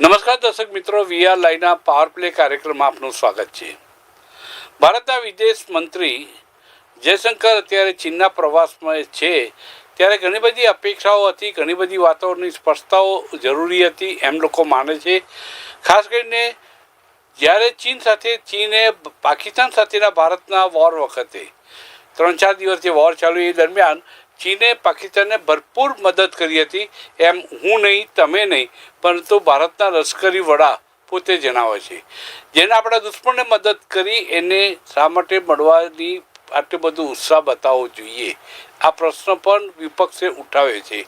નમસ્કાર દર્શક મિત્રો વીઆર લાઈના પાવર પ્લે કાર્યક્રમમાં આપનું સ્વાગત છે. ભારતના વિદેશ મંત્રી જયશંકર અત્યારે ચીનના પ્રવાસમાં છે. ત્યારે ઘણી બધી અપેક્ષાઓ હતી, ઘણી બધી વાતોની સ્પષ્ટતાઓ જરૂરી હતી, એમ લોકો માને છે. ખાસ કરીને જ્યારે ચીન સાથે, ચીને પાકિસ્તાન સાથેના ભારતના વોર વખતે, ત્રણ ચાર દિવસથી વોર ચાલુ એ દરમિયાન ચીને પાકિસ્તાનને ભરપૂર મદદ કરી હતી. એમ હું નહીં, તમે નહીં, પરંતુ ભારતના લશ્કરી વડા પોતે જણાવે છે. જેને આપણા દુશ્મનને મદદ કરી, એને શા માટે મળવાની આટલું બધું ઉત્સાહ બતાવવો જોઈએ? આ પ્રશ્ન પણ વિપક્ષે ઉઠાવે છે.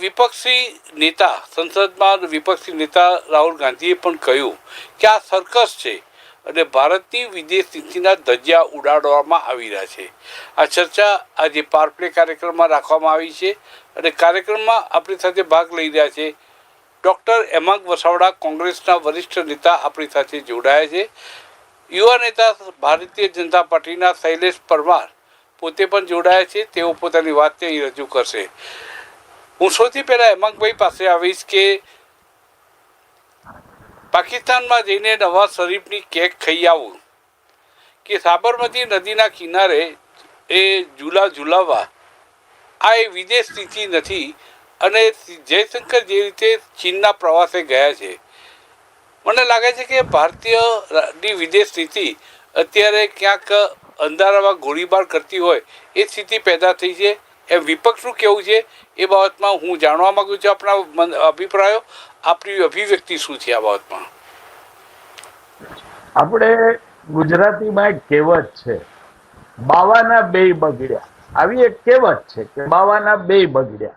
વિપક્ષી નેતા, સંસદમાં વિપક્ષી નેતા રાહુલ ગાંધીએ પણ કહ્યું કે આ સર્કસ છે. અને ભારતની વિદેશ નીતિના ધજિયા ઉડાડવામાં આવી રહ્યા છે. આ ચર્ચા આજે પાવર પ્લે કાર્યક્રમમાં રાખવામાં આવી છે અને કાર્યક્રમમાં આપણી સાથે ભાગ લઈ રહ્યા છે ડૉક્ટર હેમાંગ વસાવડા, કોંગ્રેસના વરિષ્ઠ નેતા આપણી સાથે જોડાયા છે. યુવા નેતા ભારતીય જનતા પાર્ટીના શૈલેષ પરમાર પોતે પણ જોડાયા છે. તેઓ પોતાની વાત અહીં રજૂ કરશે. હું સૌથી પહેલાં હેમાંગભાઈ પાસે આવીશ કે પાકિસ્તાનમાં જઈને નવાઝ શરીફની કેક ખાઈ આવું. કે સાબરમતી નદીના કિનારે એ ઝૂલા ઝૂલાવવા આ એ વિદેશ નીતિ નથી અને જયશંકર જે રીતે ચીનના પ્રવાસે ગયા છે. મને લાગે છે કે ભારતીય વિદેશ નીતિ અત્યારે ક્યાંક અંધારામાં ગોળીબાર કરતી હોય એ સ્થિતિ પેદા થઈ છે. એમ વિપક્ષનું કેવું છે એ બાબતમાં હું જાણવા માગું છું આપણા અભિપ્રાયો. આપણી અભિવ્યક્તિ શું છે આ બાબતમાં? આપણે ગુજરાતીમાં એક કહેવત છે, બાવાના બે બગડ્યા. આવી એક કહેવત છે કે બાવાના બે બગડ્યા.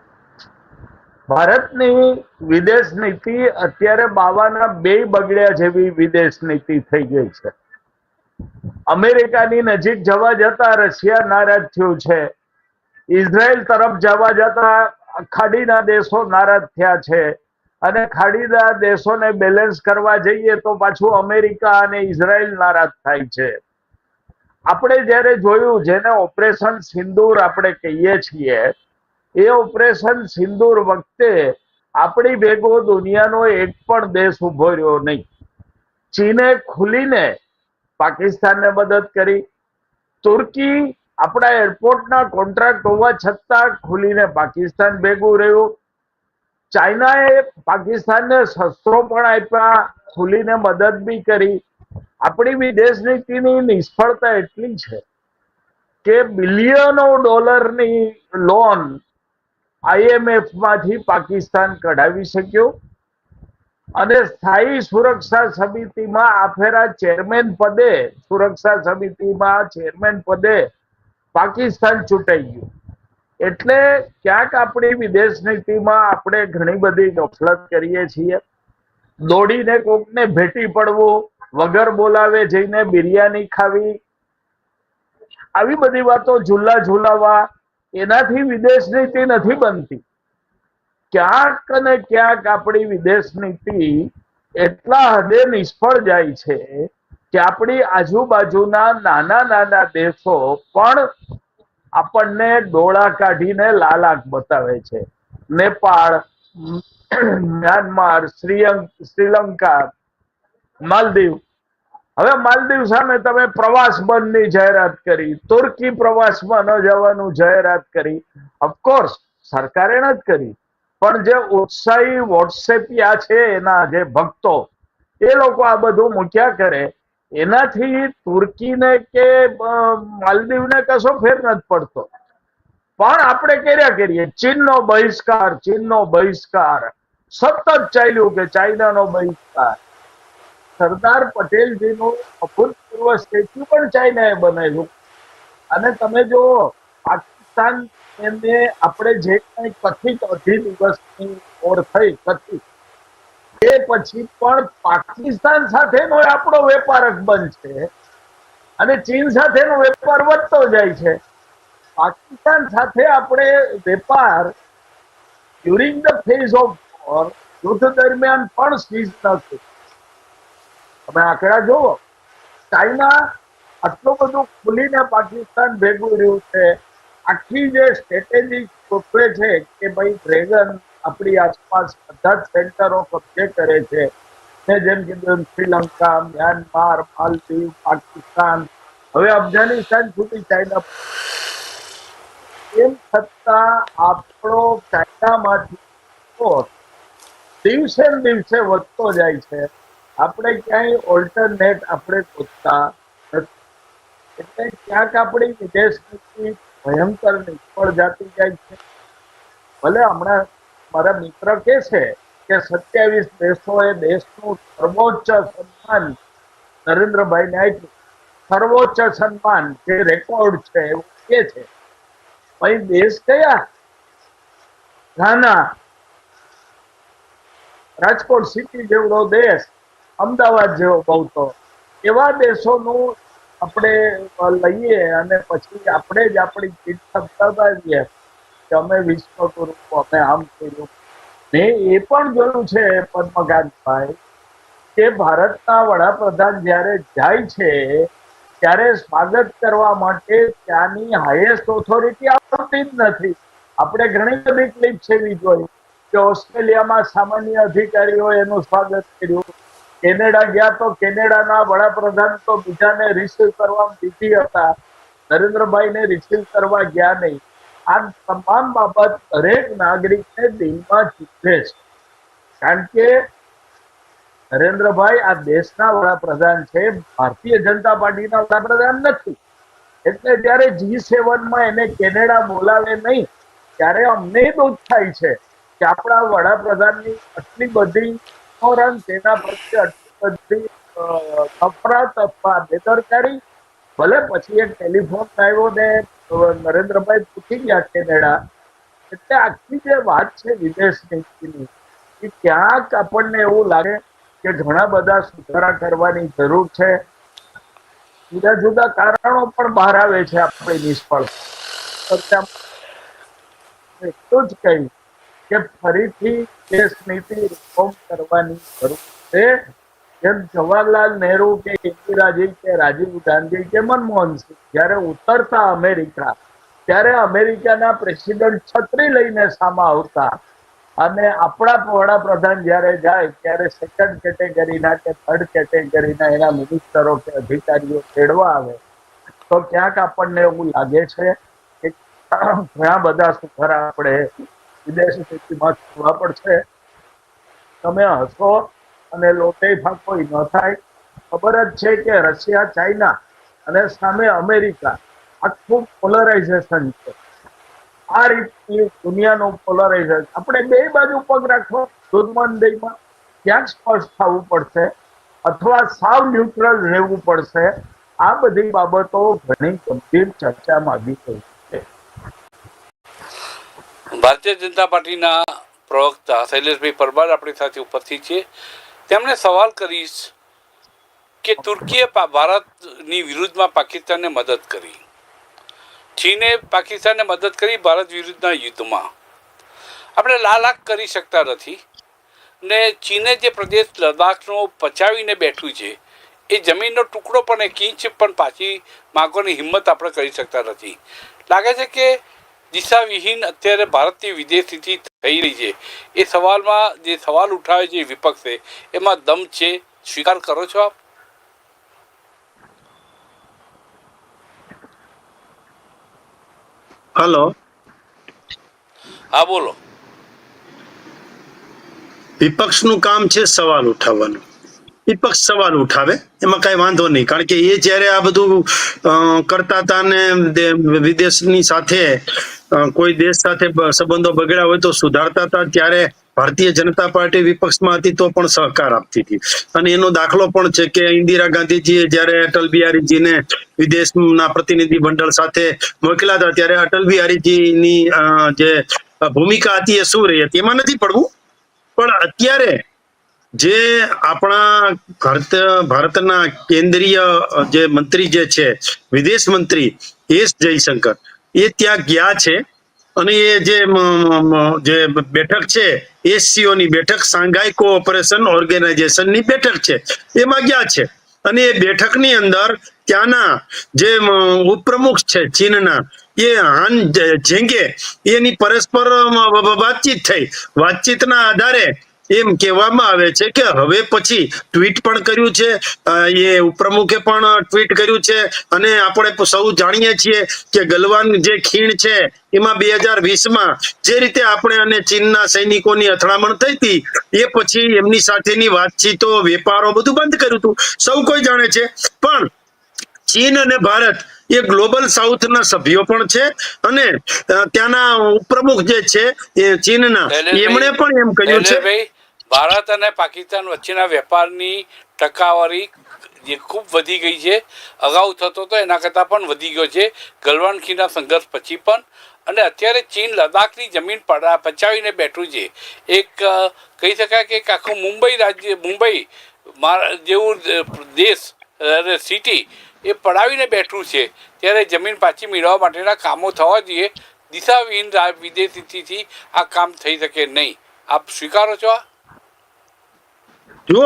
ભારતની વિદેશ નીતિ અત્યારે બાવાના બે બગડ્યા જેવી વિદેશ નીતિ થઈ ગઈ છે. અમેરિકાની નજીક જવા જતા રશિયા નારાજ થયું છે. ઇઝરાયલ તરફ જવા જતા ખાડીના દેશો નારાજ થયા છે. અને ખાડીના દેશોને બેલેન્સ કરવા જઈએ તો પાછું અમેરિકા અને ઇઝરાયલ નારાજ થાય છે. આપણે જ્યારે જોયું જેને ઓપરેશન સિંદૂર આપણે કહીએ છીએ, એ ઓપરેશન સિંદૂર વખતે આપણી ભેગો દુનિયાનો એક પણ દેશ ઊભો રહ્યો નહીં. ચીને ખુલીને પાકિસ્તાનને મદદ કરી. તુર્કી આપણા એરપોર્ટના કોન્ટ્રાક્ટ હોવા છતાં ખુલીને પાકિસ્તાન ભેગું રહ્યું. ચાઇનાએ પાકિસ્તાનને શસ્ત્રો પણ આપ્યા, ખુલીને મદદ બી કરી. આપણી વિદેશ નીતિની નિષ્ફળતા એટલી છે કે બિલિયનો ડોલરની લોન આઈએમએફમાંથી પાકિસ્તાન કઢાવી શક્યું અને સ્થાયી સુરક્ષા સમિતિમાં આ ફેરા ચેરમેન પદે, સુરક્ષા સમિતિમાં ચેરમેન પદે પાકિસ્તાન ચૂંટાઈ ગયું. એટલે ક્યાંક આપણી વિદેશ નીતિમાં આપણે ઘણી બધી ગફલત કરીએ છીએ. દોડીને કોકને ભેટી પડવું, વગર બોલાવે જઈને બિરયાની ખાવી, આવી બધી વાતો ઝૂલા ઝૂલાવા, એનાથી વિદેશ નીતિ નથી બનતી. ક્યાંક ને ક્યાંક આપણી વિદેશ નીતિ એટલા હદે નિષ્ફળ જાય છે કે આપણી આજુબાજુના નાના નાના દેશો પણ આપણને ડોળા કાઢીને લાલાક બતાવે છે. નેપાળ, મ્યાનમાર શ્રીલંકા, માલદીવ. હવે માલદીવ સામે તમે પ્રવાસ બંધની જાહેરાત કરી, તુર્કી પ્રવાસમાં ન જવાનું જાહેરાત કરી. ઓફકોર્સ સરકારે ન જ કરી. પણ જે ઉત્સાહી વોટ્સએપિયા છે એના જે ભક્તો, એ લોકો આ બધું મૂક્યા કરે. એનાથી તુર્કીને કે માલદીવને કશો ફેર નથી પડતો. પણ આપણે કર્યા કરીએ. ચીનનો બહિષ્કાર ચીનનો બહિષ્કાર. સતત ચાલ્યું કે ચાઇનાનો બહિષ્કાર. સરદાર પટેલજીનું અભૂતપૂર્વ સ્ટેચ્યુ પણ ચાઇનાએ બનાવ્યું. અને તમે જો પાકિસ્તાન એમને આપણે જે કંઈ કથિત અઢી દિવસની ઓર થઈ, કથિત એ પછી પણ પાકિસ્તાન સાથેનો આપણો વેપાર બંધ છે અને ચીન સાથેનો વેપાર વધતો જાય છે. પાકિસ્તાન સાથે આપણે વેપાર during the phase of war યુદ્ધ દરમિયાન પણ સીઝ નથી તમે આંકડા જુઓ. ચાઇના આટલું બધું ખુલીને પાકિસ્તાન ભેગું રહ્યું છે. આખી જે સ્ટ્રેટેજી છે કે ભાઈ ડ્રેગન આપણી આસપાસ બધા જ સેન્ટરો કબજે કરે છે. મેં જેમ કીધું એમ શ્રીલંકા, મ્યાનમાર, માલદીવ, પાકિસ્તાન. હવે અફઘાનિસ્તાન સુધી ચાઇના એમ છતાં આપણો ચાઇનામાંથી દિવસે દિવસે વધતો જાય છે. આપણે ક્યાંય ઓલ્ટરનેટ આપણે શોધતા એટલે ક્યાંક આપણી વિદેશ નીતિ ભયંકર નિષ્ફળ જાતી જાય છે. ભલે હમણાં મારા મિત્ર કે છે કે સત્યાવીસ દેશોએ દેશનું સર્વોચ્ચ સન્માન નરેન્દ્રભાઈને આપ્યું. સર્વોચ્ચ સન્માન જે રેકોર્ડ છે એવું કે છે. અહીં દેશ કયા? ઘાના રાજકોટ સિટી જેવડો દેશ, અમદાવાદ જેવો બહુ તો એવા દેશોનું આપણે લઈએ અને પછી આપણે જ આપણી ચીઠ દબાવીએ કે અમે વિશ્વગુરુ અમે આમ કર્યું. ને એ પણ જોયું છે પદ્મકાંતભાઈ કે ભારતના વડાપ્રધાન જ્યારે જાય છે, ત્યારે સ્વાગત કરવા માટે ત્યાંની હાઈએસ્ટ ઓથોરિટી આવતી જ નથી. આપણે ઘણી બધી ક્લિપ સેવી જોઈ, કે ઓસ્ટ્રેલિયામાં સામાન્ય અધિકારીઓ એનું સ્વાગત કર્યું. કેનેડા ગયા તો કેનેડાના વડાપ્રધાન તો બીજાને રિસીવ કરવા બીજી હતા. નરેન્દ્રભાઈને રિસીવ કરવા ગયા નહીં. આ તમામ બાબત દરેક નાગરિકને દિલમાં ચૂકે છે. કારણ કે નરેન્દ્રભાઈ આ દેશના વડાપ્રધાન છે, ભારતીય જનતા પાર્ટીના વડાપ્રધાન નથી. એટલે જ્યારે જી સેવનમાં એને કેનેડા બોલાવે નહીં, ત્યારે અમને બહુ થાય છે કે આપણા વડાપ્રધાનની આટલી બધી એના પ્રત્યે આટલી બધી અફરા નફરત બેદરકારી, ભલે પછી એક ટેલિફોન આવ્યો ને નરેન્દ્રભાઈ પૂછી ગયા કેનેડા એટલે આખી જે વાત છે વિદેશ નીતિની એ ક્યાંક આપણને એવું લાગે કે ઘણા બધા સુધારા કરવાની જરૂર છે. જુદા જુદા કારણો પણ બહાર આવે છે આપણી નિષ્ફળ. એટલું જ કહ્યું કે ફરીથી દેશ નીતિ રિફોર્મ કરવાની જરૂર છે. જેમ જવાહરલાલ નહેરુ કે ઇન્દિરાજી કે રાજીવ ગાંધી કે મનમોહન સિંહ, જ્યારે ઉતરતા અમેરિકા, ત્યારે અમેરિકાના પ્રેસિડેન્ટ છત્રી લઈને સામા આવતા અને આપણા વડાપ્રધાન જ્યારે જાય, ત્યારે સેકન્ડ કેટેગરીના કે થર્ડ કેટેગરીના એના મિનિસ્ટરો કે અધિકારીઓ તેડવા આવે, તો ક્યાંક આપણને એવું લાગે છે કે ઘણા બધા સુધારા આપણે વિદેશ નીતિમાં કરવા પડશે. તમે હસો અને લોટે ફાંકોઈ ન થાય. ખબર જ છે કે રશિયા, ચાઇના અને સામે અમેરિકા આખું પોલરાઇઝેશન છે. આ રીતની દુનિયાનું પોલરાઇઝેશન આપણે બે બાજુ પગ રાખવો દુર્મંદયમાં ક્યાંક સ્પષ્ટ થવું પડશે અથવા સાવ ન્યુટ્રલ રહેવું પડશે. આ બધી બાબતો ઘણી ગંભીર ચર્ચામાં આવી ગઈ છે. ભારતીય જનતા પાર્ટીના પ્રવક્તા શૈલેષભાઈ પરમાર આપણી સાથે ઉપસ્થિત છે. તેમણે સવાલ કરીશ કે તુર્કીએ ભારતની વિરુદ્ધમાં પાકિસ્તાનને મદદ કરી. ચીને પાકિસ્તાનને મદદ કરી ભારત વિરુદ્ધના યુદ્ધમાં. આપણે લાલાક કરી શકતા નથી ને ચીને જે પ્રદેશ લદ્દાખનો પચાવીને બેઠું છે, એ જમીનનો ટુકડો પણ એક ઇંચ પણ પાછી માગવાની હિંમત આપણે કરી શકતા નથી. લાગે છે કે દિશાવિહીન અત્યારે ભારતની વિદેશ નીતિ થઈ રહી છે એ સવાલમાં જે સવાલ ઉઠાવે છે વિપક્ષે એમાં દમ છે સ્વીકાર કરો છો આપ? હલો. હા બોલો. વિપક્ષનું કામ છે સવાલ ઉઠાવવાનું. વિપક્ષ સવાલ ઉઠાવે એમાં કઈ વાંધો નહીં. કારણ કે એ જ્યારે આ બધું કરતા હતા ને વિદેશની સાથે કોઈ દેશ સાથે સંબંધો બગડ્યા હોય તો સુધારતા હતા. ત્યારે ભારતીય જનતા પાર્ટી વિપક્ષમાં હતી તો પણ સહકાર આપતી હતી. અને એનો દાખલો પણ છે કે ઇન્દિરા ગાંધીજીએ જ્યારે અટલ બિહારીજીને વિદેશના પ્રતિનિધિ મંડળ સાથે મોકલ્યા હતા, ત્યારે અટલ બિહારીજીની જે ભૂમિકા હતી એ શું રહી હતી? એમાં નથી પડવું. પણ અત્યારે જે આપણા ભારત ભારતના કેન્દ્રીય જે મંત્રી જે છે, વિદેશ મંત્રી એસ જયશંકર એ ત્યાં ગયા છે. અને એ જે જે બેઠક છે, એસસીઓની બેઠક સાંઘાઈ કોઓપરેશન ઓર્ગેનાઇઝેશનની બેઠક છે. એમાં ગયા છે. અને એ બેઠકની અંદર ત્યાંના જે ઉપપ્રમુખ છે, ચીનના, એ હાન જેંગે એની પરસ્પર વાતચીત થઈ. વાતચીતના આધારે એમ કહેવામાં આવે છે કે હવે પછી ટ્વીટ પણ કર્યું છે એ ઉપપ્રમુખે પણ ટ્વીટ કર્યું છે અને આપણે સૌ જાણીએ છીએ કે ગલવાન જે ખીણ છે એમાં બે હજાર વીસમાં જે રીતે આપણે અને ચીનના સૈનિકોની અથડામણ થઈ હતી એ પછી એમની સાથેની વાતચીતો વેપારો બધું બંધ કર્યું હતું. સૌ કોઈ જાણે છે. પણ ચીન અને ભારત એ ગ્લોબલ સાઉથના સભ્યો પણ છે અને ત્યાંના ઉપપ્રમુખ જે છે એ ચીનના. એમણે પણ એમ કહ્યું છે. ભારત અને પાકિસ્તાન વચ્ચેના વેપારની ટકાવારી જે ખૂબ વધી ગઈ છે. અગાઉ થતો હતો એના કરતાં પણ વધી ગયો છે. ગલવાન ખીના સંઘર્ષ પછી પણ. અને અત્યારે ચીન લદ્દાખની જમીન પડા પચાવીને બેઠું છે. એક કહી શકાય કે એક આખું મુંબઈ રાજ્ય, મુંબઈ મારા જેવું દેશ, અને સિટી એ પડાવીને બેઠું છે. ત્યારે જમીન પાછી મેળવવા માટેના કામો થવા જોઈએ. દિશાવિહીન રા- વિદેશ નીતિથી આ કામ થઈ શકે નહીં. આપ સ્વીકારો છો આ? જો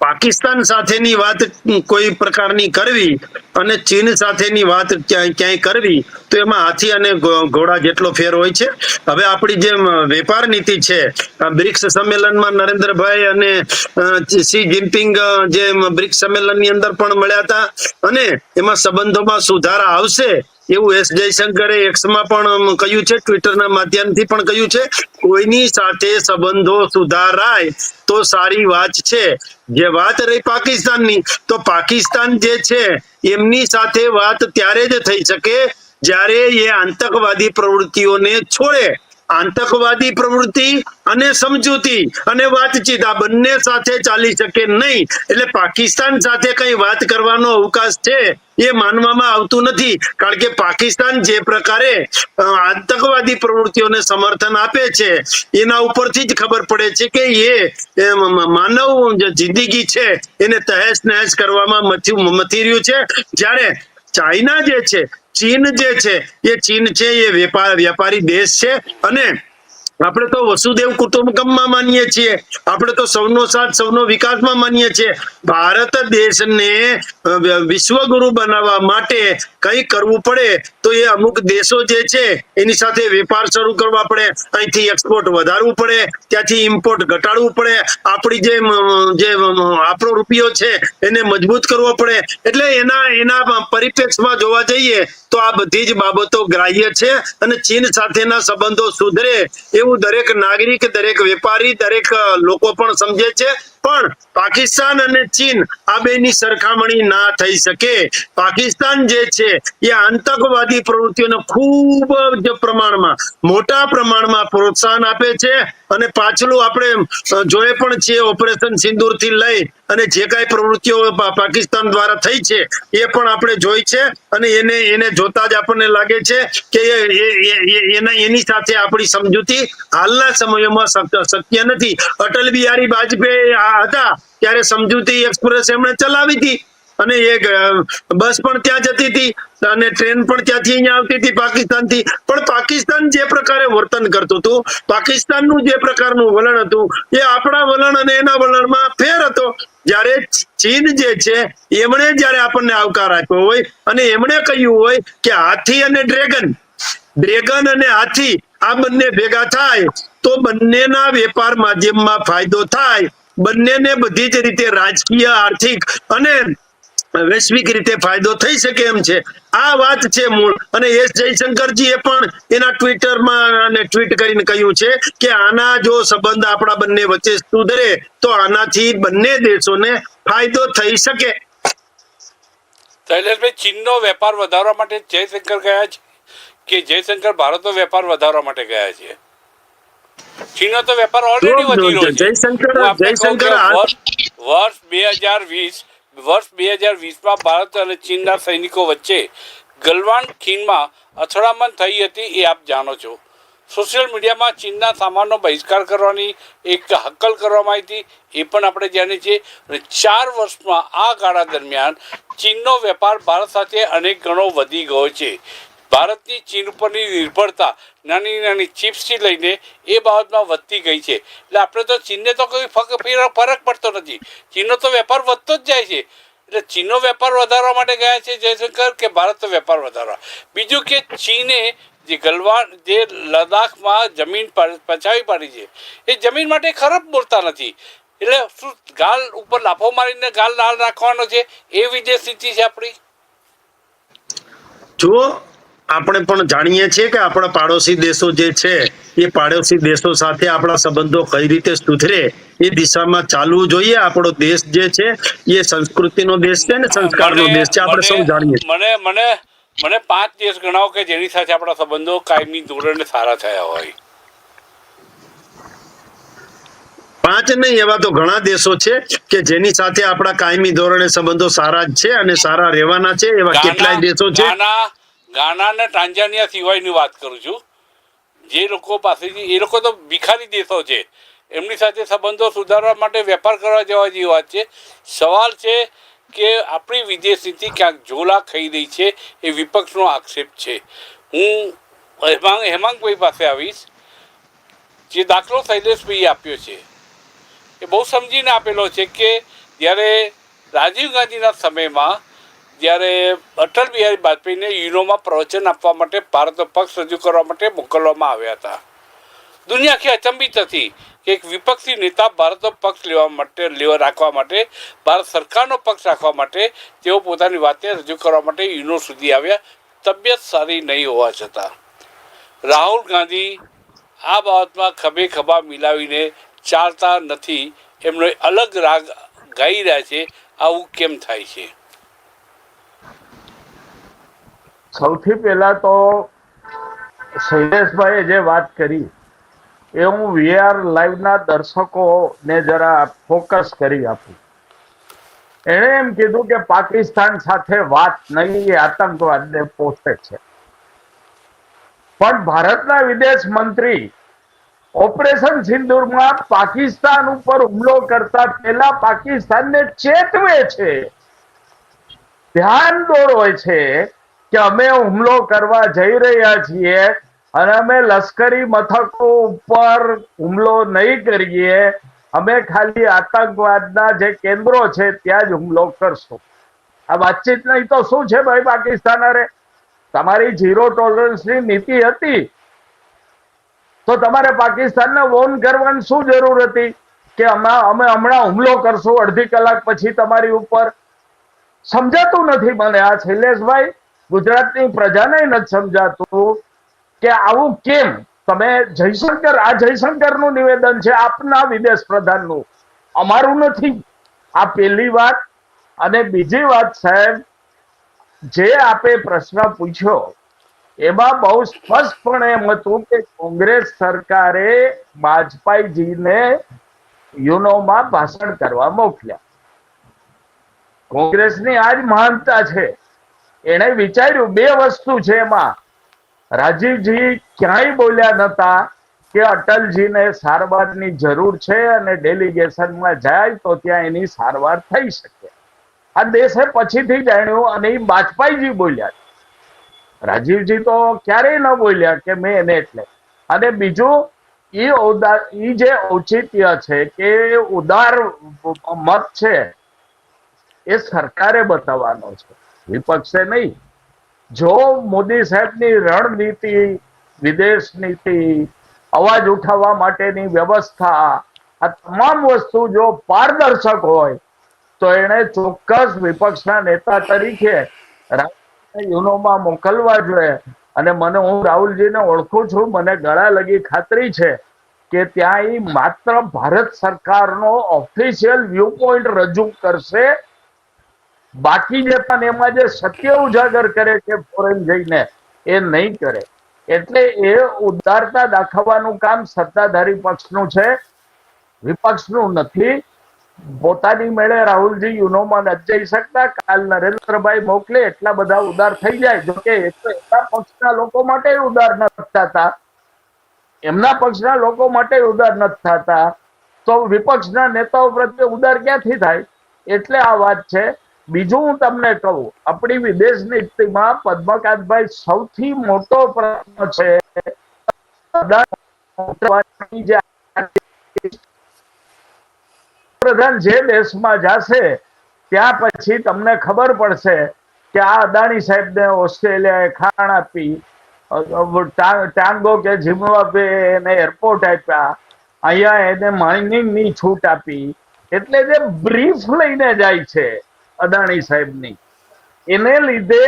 પાકિસ્તાન સાથેની વાત કોઈ પ્રકારની કરવી અને ચીન સાથેની વાત ક્યાંય કરવી, તો એમાં હાથી અને ઘોડા જેટલો ફેર હોય છે. હવે આપણી જે વેપાર નીતિ છે બ્રિક્સ સંમેલનમાં નરેન્દ્રભાઈ અને સી જિનપિંગ જે બ્રિક્સ સંમેલનની અંદર પણ મળ્યા હતા અને એમાં સંબંધોમાં સુધારા આવશે એવું એસ જયશંકરે એક્સમાં પણ કહ્યું છે, ટ્વિટરના માધ્યમથી પણ કહ્યું છે, કોઈની સાથે સંબંધો સુધારાય તો સારી વાત છે. જે વાત રહી પાકિસ્તાનની, તો પાકિસ્તાન જે છે, એમની સાથે વાત ત્યારે જ થઈ શકે જ્યારે એ આતંકવાદી પ્રવૃત્તિઓને છોડે. આતંકવાદી પ્રવૃત્તિ અને સમજૂતી અને વાતચીત આ બંને સાથે ચાલી શકે નહીં. એટલે પાકિસ્તાન સાથે કઈ વાત કરવાનો અવકાશ છે એ માનવામાં આવતું નથી. કારણ કે પાકિસ્તાન જે પ્રકારે આતંકવાદી પ્રવૃત્તિઓને સમર્થન આપે છે, એના ઉપરથી જ ખબર પડે છે કે એ માનવ જિંદગી છે, એને તહેસ નહેસ કરવામાં મથી રહ્યું છે. જ્યારે ચાઇના જે છે, ચીન જે છે, એ ચીન છે, એ વેપાર વ્યાપારી દેશ છે અને આપણે તો વસુદેવ કુટુંબકમમાં માનીએ છીએ. આપણે તો સૌનો સાથ, સૌનો વિકાસમાં માનીએ છીએ. ભારત દેશને વિશ્વગુરુ બનાવવા માટે કંઈ કરવું પડે, તો એ અમુક દેશો જે છે, એની સાથે વેપાર શરૂ કરવા પડે. અહીંથી એક્સપોર્ટ વધારવું પડે, ત્યાંથી ઇમ્પોર્ટ ઘટાડવું પડે. આપણી જે જે આપણો રૂપિયો છે, એને મજબૂત કરવો પડે. એટલે એના એના પરિપ્રેક્ષમાં જોવા જઈએ, તો આ બધી જ બાબતો ગ્રાહ્ય છે અને ચીન સાથેના સંબંધો સુધરે એવું દરેક નાગરિક દરેક વેપારી દરેક લોકો પણ સમજે છે. પણ પાકિસ્તાન અને ચીન આ બેની સરખામણી ના થઈ શકે. પાકિસ્તાન જે છે, એ આતંકવાદી પ્રવૃત્તિઓને ખૂબ જ પ્રમાણમાં, મોટા પ્રમાણમાં પ્રોત્સાહન આપે છે અને પાછલું આપણે જોઈએ પણ છીએ ઓપરેશન સિંદૂરથી લઈ અને જે કાંઈ પ્રવૃત્તિઓ પાકિસ્તાન દ્વારા થઈ છે, એ પણ આપણે જોઈ છે અને એને એને જોતા જ આપણને લાગે છે કે એના, એની સાથે આપણી સમજૂતી હાલના સમયમાં શક- શક્ય નથી. અટલ બિહારી વાજપેયી હતા, ત્યારે સમજૂતી એક્સપ્રેસ એમણે ચલાવી હતી. અને એ બસ પણ ત્યાં જતી હતી અને ટ્રેન પણ ત્યાંથી અહીંયા આવતી હતી પાકિસ્તાનથી. પણ પાકિસ્તાન જે પ્રકારે વર્તન કરતું હતું, પાકિસ્તાનનું જે પ્રકારનું વલણ હતું, એ આપણા વલણ અને એના વલણમાં ફેર હતો. જ્યારે ચીન જે છે, એમણે જ્યારે આપણને આવકાર આપ્યો હોય અને એમણે કહ્યું હોય કે હાથી અને ડ્રેગન ડ્રેગન અને હાથી આ બંને ભેગા થાય, તો બંનેના વેપાર માધ્યમમાં ફાયદો થાય. બંનેને બધી જ રીતે રાજકીય, આર્થિક અને વૈશ્વિક રીતે ફાયદો થઈ શકે એમ છે. આ વાત છે મૂળ. અને એસ જયશંકરજીએ પણ એના ટ્વિટરમાં અને ટ્વીટ કરીને કહ્યું છે કે આના જો સંબંધ આપણા બંને વચ્ચે સુધરે, તો આનાથી બંને દેશોને ફાયદો થઈ શકે. શૈલેષભાઈ, ચીનનો વેપાર વધારવા માટે જયશંકર ગયા છે કે જયશંકર ભારતનો વેપાર વધારવા માટે ગયા છે? ચીનનો તો વેપાર ઓલરેડી વધી રહ્યો છે. જયશંકર- વર્ષ બે હજાર વીસ વર્ષ બે હજાર વીસમાં ભારત અને ચીનના સૈનિકો વચ્ચે ગલવાન ખીણમાં અથડામણ થઈ હતી એ આપ જાણો છો. સોશિયલ મીડિયામાં ચીનના સામાનનો બહિષ્કાર કરવાની એક હક્કલ કરવામાં આવી હતી. એ પણ આપણે જાણીએ છીએ. અને ચાર વર્ષમાં આ ગાળા દરમિયાન ચીનનો વેપાર ભારત સાથે અનેક ગણો વધી ગયો છે. ભારતની ચીન ઉપરની નિર્ભરતા નાની નાની ચિપ્સથી લઈને એ બાબતમાં વધતી ગઈ છે. એટલે આપણે તો ચીનને તો કોઈ ફરક પડતો નથી. ચીનનો તો વેપાર વધતો જ જાય છે. એટલે ચીનનો વેપાર વધારવા માટે ગયા છે જયશંકર કે ભારતનો વેપાર વધારવા? બીજું કે ચીને જે ગલવાન જે લદ્દાખમાં જમીન પચાવી પાડી છે, એ જમીન માટે ખરાબ બોલતા નથી. એટલે શું ગાલ ઉપર લાફો મારીને ગાલ લાલ રાખવાનો છે? એ વિદેશ નીતિ છે આપણી. જો આપણે પણ જાણીએ છીએ કે આપણા પાડોશી દેશો જે છે એ પાડોશી દેશો સાથે આપણા સંબંધો કઈ રીતે સુધરે એ દિશામાં ચાલવું જોઈએ. આપણો દેશ જે છે એ સંસ્કૃતિનો દેશ છે ને સંસ્કારનો દેશ છે. આપણે સૌ જાણીએ મને મને મને પાંચ દેશ ગણાવો કે જેની સાથે આપણા સંબંધો કાયમી ધોરણે સારા થયા હોય. પાંચ નહીં એવા તો ઘણા દેશો છે કે જેની સાથે આપણા કાયમી ધોરણે સંબંધો સારા જ છે અને સારા રહેવાના છે. એવા કેટલાય દેશો છે ગાના અને ટાંજાનિયા સિવાયની વાત કરું છું. જે લોકો પાસેથી, એ લોકો તો ભિખારી દેશો છે. એમની સાથે સંબંધો સુધારવા માટે વેપાર કરવા જવા જેવી વાત છે. સવાલ છે કે આપણી વિદેશ નીતિ ક્યાંક ઝોલા ખાઈ રહી છે એ વિપક્ષનો આક્ષેપ છે. હું હેમાંગ, હેમાંગભાઈ પાસે આવીશ. જે દાખલો શૈલેષભાઈએ આપ્યો છે, એ બહુ સમજીને આપેલો છે કે જ્યારે રાજીવ ગાંધીના સમયમાં જ્યારે અટલ બિહારી વાજપેયીને યુનોમાં પ્રવચન આપવા માટે ભારતનો પક્ષ રજૂ કરવા માટે મોકલવામાં આવ્યા હતા. દુનિયા આખી અચંબિત હતી કે એક વિપક્ષી નેતા ભારતનો પક્ષ લેવા માટે, લેવા રાખવા માટે, ભારત સરકારનો પક્ષ રાખવા માટે તેઓ પોતાની વાતને રજૂ કરવા માટે યુનો સુધી આવ્યા. તબિયત સારી નહીં હોવા છતાં. રાહુલ ગાંધી આ બાબતમાં ખભે ખભા મિલાવીને ચાલતા નથી. એમનો અલગ રાગ ગાઈ રહ્યા છે. આવું કેમ થાય છે? સૌથી પહેલા તો શૈલેષભાઈએ જે વાત કરી, એ હું વીઆર લાઈવના દર્શકોને જરા ફોકસ કરી આપું. એણે એમ કીધું કે પાકિસ્તાન સાથે વાત નહીં, એ આતંકવાદને પોષે છે. પણ ભારતના વિદેશ મંત્રી ઓપરેશન સિંદુરમાં પાકિસ્તાન ઉપર હુમલો કરતા પહેલા પાકિસ્તાનને ચેતવે છે. ધ્યાન દોરો છે કે અમે હુમલો કરવા જઈ રહ્યા છીએ અને અમે લશ્કરી મથકો ઉપર હુમલો નહીં કરીએ. અમે ખાલી આતંકવાદના જે કેન્દ્રો છે ત્યાં જ હુમલો કરશું. આ વાતચીત નહીં તો શું છે ભાઈ પાકિસ્તાન અરે તમારી ઝીરો ટોલરન્સની નીતિ હતી. તો તમારે પાકિસ્તાનને વોર્ન કરવાની શું જરૂર હતી? કે અમે અમે હમણાં હુમલો કરશું અડધી કલાક પછી તમારી ઉપર? સમજાતું નથી મને આ શૈલેષભાઈ. ગુજરાતની પ્રજાને નથી સમજાતું કે આવું કેમ? તમે જયશંકર, આ જયશંકરનું નિવેદન છે, આપના વિદેશ પ્રધાનનું. અમારું નથી. આ પહેલી વાત. અને બીજી વાત, સાહેબ, જે આપે પ્રશ્ન પૂછ્યો, એમાં બહુ સ્પષ્ટપણે એમ હતું કે કોંગ્રેસ સરકારે વાજપાઈજીને યુનોમાં ભાષણ કરવા મોકલ્યા. કોંગ્રેસની આ જ મહાનતા છે. એણે વિચાર્યું, બે વસ્તુ છે એમાં. રાજીવજી ક્યાંય બોલ્યા નતા કે અટલજીને સારવારની જરૂર છે અને ડેલિગેશનમાં જાય તો ત્યાં એની સારવાર થઈ શકે. આ દેશે પછીથી જાણ્યું અને એ બાજપાઈજી બોલ્યા. રાજીવજી તો ક્યારેય ન બોલ્યા કે મેં એને એટલે. અને બીજું એ ઉદાર એ જે ઔચિત્ય છે કે ઉદાર મત છે, એ સરકારે બતાવવાનો છે. વિપક્ષે નહીં. જો મોદી સાહેબની રણનીતિ વિદેશ નીતિ અવાજ ઉઠાવવા માટેની વ્યવસ્થા, આ તમામ વસ્તુ જો પારદર્શક હોય, તો એણે ચોક્કસ વિપક્ષના નેતા તરીકે યુનોમાં મોકલવા જોઈએ. અને મને હું રાહુલજીને ઓળખું છું, મને ગળા લગી ખાતરી છે કે ત્યાં ઈ માત્ર ભારત સરકારનો ઓફિશિયલ વ્યૂ પોઈન્ટ રજૂ કરશે બાકી જે પણ એમાં જે સત્ય ઉજાગર કરે છે ફોરેન જઈને, એ નહીં કરે. એટલે એ ઉદારતા દાખવવાનું કામ સત્તાધારી પક્ષનું છે. વિપક્ષનું નથી. પોતાની મેળે રાહુલજી, યુનોમાં નથી જઈ શકતા. કાલ નરેન્દ્રભાઈ મોકલે, એટલા બધા ઉદાર થઈ જાય. જો કે એ તો એમના પક્ષના લોકો માટે ઉદાર નથી થતા. એમના પક્ષના લોકો માટે ઉદાર નથી થતા. તો વિપક્ષના નેતાઓ પ્રત્યે ઉદાર ક્યાંથી થાય? એટલે આ વાત છે. બીજું હું તમને કહું, આપણી વિદેશ નીતિમાં પદ્મકાંતભાઈ સૌથી મોટો પ્રશ્ન છે પ્રધાન જે દેશમાં જશે, ત્યાં પછી તમને ખબર પડશે કે આ અદાણી સાહેબને ઓસ્ટ્રેલિયાએ ખાણ આપી, ટાંગો કે ઝિમ્બાબ્વે એને એરપોર્ટ આપ્યા, અહીંયા એને માઇનિંગની છૂટ આપી, એટલે જે બ્રીફ લઈને જાય છે અદાણી સાહેબની. એને લીધે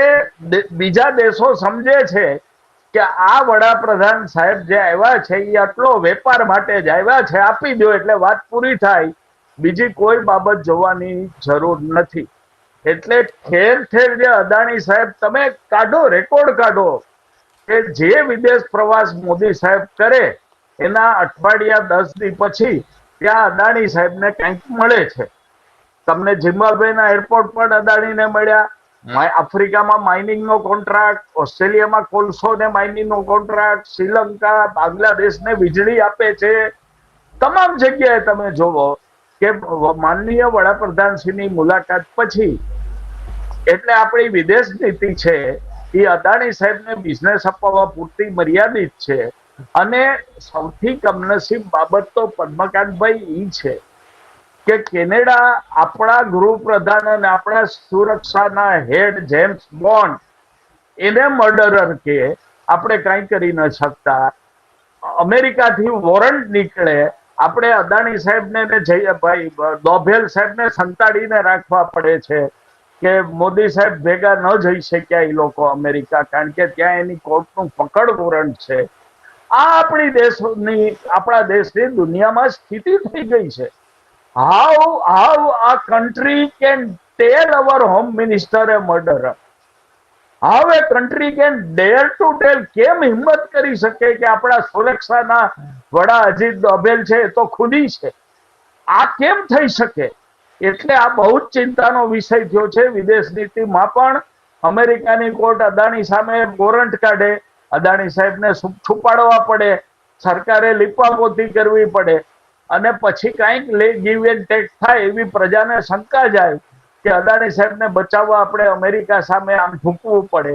બીજા દેશો સમજે છે કે આ વડાપ્રધાન સાહેબ જે આવ્યા છે, એ આટલો વેપાર માટે જ આવ્યા છે, આપી દો એટલે વાત પૂરી થાય. બીજી કોઈ બાબત જોવાની જરૂર નથી. એટલે ઠેર ઠેર જે અદાણી સાહેબ, તમે કાઢો, રેકોર્ડ કાઢો કે જે વિદેશ પ્રવાસ મોદી સાહેબ કરે, એના અઠવાડિયા દસ દી પછી ત્યાં અદાણી સાહેબને કંઈક મળે છે. તમને ઝિમ્બાબ્વેના એરપોર્ટ પણ અદાણીને મળ્યા. આફ્રિકામાં માઇનિંગનો કોન્ટ્રાક્ટ ઓસ્ટ્રેલિયામાં કોલસો ને માઇનિંગનો કોન્ટ્રાક્ટ શ્રીલંકા બાંગ્લાદેશને વીજળી આપે છે. તમામ જગ્યાએ તમે જોવો કે માનનીય વડાપ્રધાનશ્રીની મુલાકાત પછી એટલે આપણી વિદેશ નીતિ છે એ અદાણી સાહેબને બિઝનેસ અપાવવા પૂરતી મર્યાદિત છે. અને સૌથી કમનસીબ બાબત તો પદ્મકાંતભાઈ ઈ છે. કે કેનેડા આપણા ગૃહપ્રધાન અને આપણા સુરક્ષાના હેડ જેમ્સ બોન્ડ, એને મર્ડરર કે આપણે કાંઈ કરી ન શકતા. અમેરિકાથી વોરંટ નીકળે, આપણે અદાણી સાહેબને ભાઈ, દોભેલ સાહેબને સંતાડીને રાખવા પડે છે કે મોદી સાહેબ ભેગા ન જઈ શક્યા એ લોકો અમેરિકા, કારણ કે ત્યાં એની કોર્ટનું પકડ વોરંટ છે. આ આપણી દેશની, આપણા દેશની દુનિયામાં સ્થિતિ થઈ ગઈ છે. How how a country can tell our home minister a murder how a country can dare to tell કેમ હિંમત કરી શકે કે આપણા સુરક્ષાના વડા અજીત દોભેલ છે? તો ખુદી છે. આ કેમ થઈ શકે? એટલે આ બહુ જ ચિંતાનો વિષય થયો છે વિદેશ નીતિમાં પણ. અમેરિકાની કોર્ટ અદાણી સામે વોરંટ કાઢે. અદાણી સાહેબને છુપાડવા પડે. સરકારે લીપાપોતી કરવી પડે. અને પછી કાંઈક લે ગીવ એન્ડ ટેક થાય એવી પ્રજાને શંકા જાય કે અદાણી સાહેબને બચાવવા આપણે અમેરિકા સામે આમ ઝૂકવું પડે.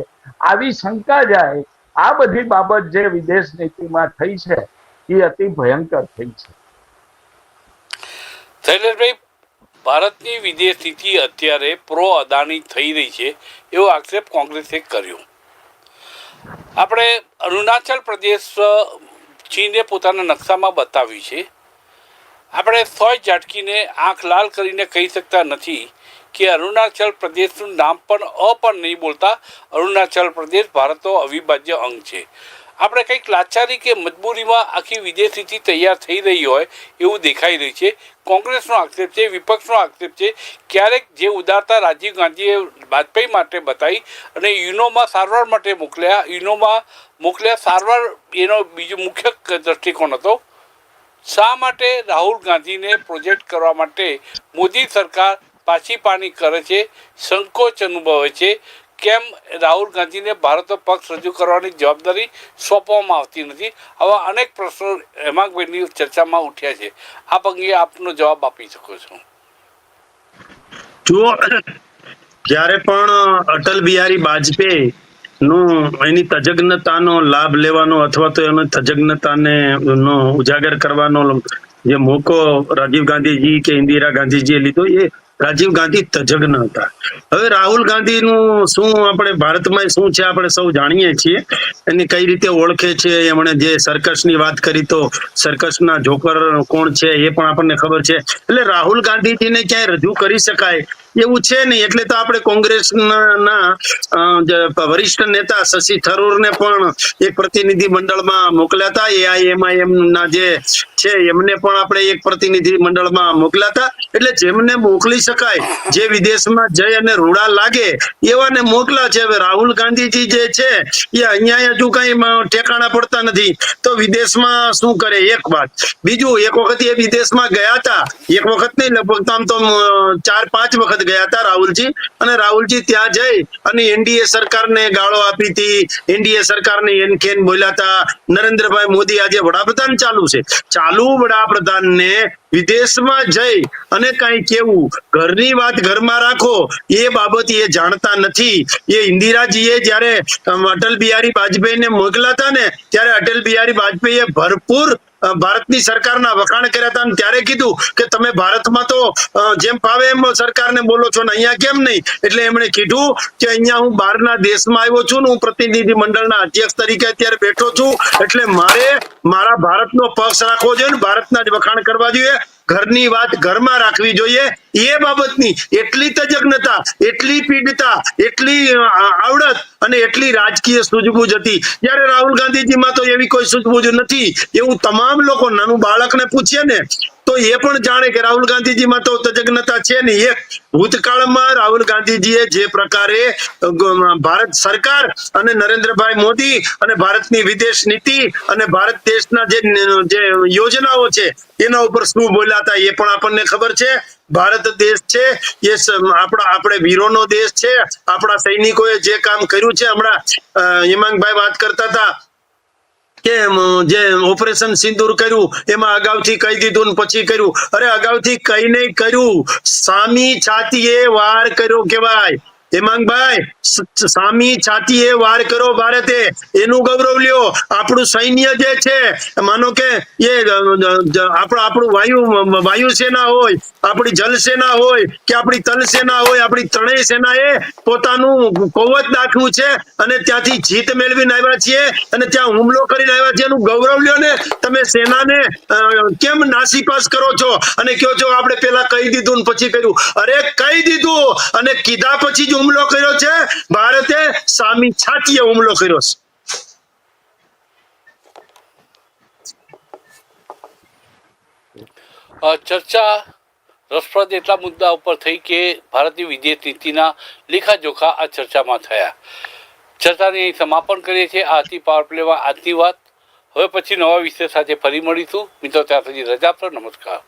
આવી શંકા જાય. આ બધી બાબત જે વિદેશ નીતિમાં થઈ છે, એ અતિ ભયંકર થઈ છે. શૈલેષભાઈ, ભારતની વિદેશ નીતિ અત્યારે પ્રો અદાણી થઈ રહી છે, એવો આક્ષેપ કોંગ્રેસે કર્યો. આપણે અરુણાચલ પ્રદેશ ચીને પોતાના નકશામાં બતાવ્યું છે. આપણે સોય ઝાટકીને આંખ લાલ કરીને કહી શકતા નથી કે અરુણાચલ પ્રદેશનું નામ પણ અ પણ નહીં બોલતા. અરુણાચલ પ્રદેશ ભારતનો અવિભાજ્ય અંગ છે. આપણે કંઈક લાચારી કે મજબૂરીમાં આખી વિદેશીથી તૈયાર થઈ રહી હોય એવું દેખાઈ રહ્યું છે. કોંગ્રેસનો આક્ષેપ છે, વિપક્ષનો આક્ષેપ છે. ક્યારેક જે ઉદારતા રાજીવ ગાંધીએ વાજપેયી માટે બતાવી અને યુનોમાં સારવાર માટે મોકલ્યા. યુનોમાં મોકલ્યા. સારવાર એનો બીજો મુખ્ય દ્રષ્ટિકોણ હતો. શા માટે રાહુલ ગાંધીને પ્રોજેક્ટ કરવા માટે મોદી સરકાર પાછી પાની કરે છે, સંકોચ અનુભવે છે? કેમ રાહુલ ગાંધીને ભારતનો પક્ષ રજૂ કરવાની જવાબદારી સોંપવામાં આવતી નથી? આવા અનેક પ્રશ્નો હેમાંગભાઈની ચર્ચામાં ઉઠ્યા છે. આપ અંગે આપનો જવાબ આપી શકો છો. જુઓ, જ્યારે પણ અટલ બિહારી વાજપેયી નું, એની તજજ્ઞતાનો લાભ લેવાનો અથવા તો એની તજજ્ઞતાને નો ઉજાગર કરવાનો જે મોકો રાજીવ ગાંધીજી કે ઇન્દિરા ગાંધીજીએ લીધો, એ રાજીવ ગાંધી તજજ્ઞ હતા. હવે રાહુલ ગાંધીનું શું આપણે ભારતમાં શું છે આપણે સૌ જાણીએ છીએ. એની કઈ રીતે ઓળખે છે, એમણે જે સર્કસની વાત કરી તો સર્કસના જોકર કોણ છે એ પણ આપણને ખબર છે. એટલે રાહુલ ગાંધીજીને ક્યાંય રજૂ કરી શકાય એવું છે નહીં, એટલે તો આપણે કોંગ્રેસના વરિષ્ઠ નેતા શશી થરૂરને પણ એક પ્રતિનિધિ મંડળમાં મોકલ્યા હતા. એઆઈએમઆઈએમ ના જે છે, એમને પણ આપણે એક પ્રતિનિધિ મંડળમાં મોકલ્યા હતા. એટલે જેમને મોકલી શકાય, જે વિદેશમાં જઈ અને રૂડા લાગે, એવાને મોકલા છે. હવે રાહુલ ગાંધીજી જે છે, એ અહીંયા હજુ કઈ ઠેકાણા પડતા નથી. તો વિદેશમાં શું કરે? એક વાત. બીજું, એક વખત એ વિદેશમાં ગયા હતા. એક વખત નહીં, લગભગ આમ તો ચાર પાંચ વખત ગયા હતા રાહુલજી. અને રાહુલજી ત્યાં જઈ અને એનડીએ સરકારને ગાળો આપી હતી. એનડીએ સરકારને એનખેન બોલ્યા હતા નરેન્દ્રભાઈ મોદી આજે વડાપ્રધાન ચાલુ છે. ચાલુ વડાપ્રધાનને વિદેશમાં જઈ અને કઈ કેવું? ઘરની વાત ઘરમાં રાખો. એ બાબત એ જાણતા નથી. એ ઇન્દિરાજીએ જ્યારે અટલ બિહારી વાજપેયીને મોકલાતા ને, ત્યારે અટલ બિહારી વાજપેયીએ ભરપૂર ભારતની સરકારના વખાણ કર્યા હતા ત્યારે કીધું કે તમે ભારતમાં તો જેમ ફાવે એમ સરકારને બોલો છો ને અહીંયા કેમ નહીં? એટલે એમણે કીધું કે અહીંયા હું બહારના દેશમાં આવ્યો છું ને હું પ્રતિનિધિ મંડળના અધ્યક્ષ તરીકે અત્યારે બેઠો છું. એટલે મારે મારા ભારતનો પક્ષ રાખવો જોઈએ ને ભારતના જ વખાણ કરવા જોઈએ. ઘરની વાત ઘરમાં રાખવી જોઈએ. એ બાબતની એટલી તજજ્ઞતા, એટલી પીડતા, એટલી આવડત અને એટલી રાજકીય સૂઝબૂઝ હતી. જ્યારે રાહુલ ગાંધીજીમાં તો એવી કોઈ સૂઝબૂઝ નથી. એવું તમામ લોકો નાનું બાળકને પૂછીએ ને તો એ પણ જાણે કે રાહુલ ગાંધીજીમાં તો તજજ્ઞતા છે નહીં. એક ભૂતકાળમાં રાહુલ ગાંધીજીએ જે પ્રકારે ભારત સરકાર અને નરેન્દ્રભાઈ મોદી અને ભારતની વિદેશ નીતિ અને ભારત દેશના જે જે યોજનાઓ છે, એના ઉપર શું બોલ્યા હતા એ પણ આપણને ખબર છે. ભારત દેશ છે, એ આપણા, આપણે વીરોનો દેશ છે. આપણા સૈનિકોએ જે કામ કર્યું છે, હમણાં હિમાંગભાઈ વાત કરતા હતા કે જે ઓપરેશન સિંદૂર કર્યું, એમાં અગાઉથી કહી દીધું ને પછી કર્યું. અરે, અગાઉથી કઈ નહીં કર્યું. સામી છાતીએ વાર કર્યો કેવાય હેમાંગભાઈ સામી છાતીએ વાર કરો ભારતે. એનું ગૌરવ લ્યો. આપણું સૈન્ય જે છે, માનો કે એ આપણું આપણું વાયુ વાયુસેના હોય, આપણી જલસેના હોય, કે આપણી તલસેના હોય, આપણી ત્રણેય સેનાએ પોતાનું કોવત દાખવું છે અને ત્યાંથી જીત મેળવીને આવ્યા છીએ અને ત્યાં હુમલો કરીને આવ્યા છે એનું ગૌરવ લ્યો ને. તમે સેનાને કેમ નાસીપાસ કરો છો? અને કહો છો આપણે પેલા કહી દીધું ને પછી કર્યું. અરે કહી દીધું અને કીધા પછી જ હુમલો કર્યો છે? ભારતે સામી છાતીએ હુમલો કર્યો છે. ચર્ચા રસપ્રદ એટલા મુદ્દા ઉપર થઈ કે ભારતની વિદેશ નીતિના લેખાજોખા આ ચર્ચામાં થયા. ચર્ચાને અહીં સમાપન કરીએ છીએ. આથી પાવર પ્લેમાં આજની વાત. હવે પછી નવા વિષય સાથે ફરી મળીશું. મિત્રો, ત્યાં સુધી રજા પર નમસ્કાર.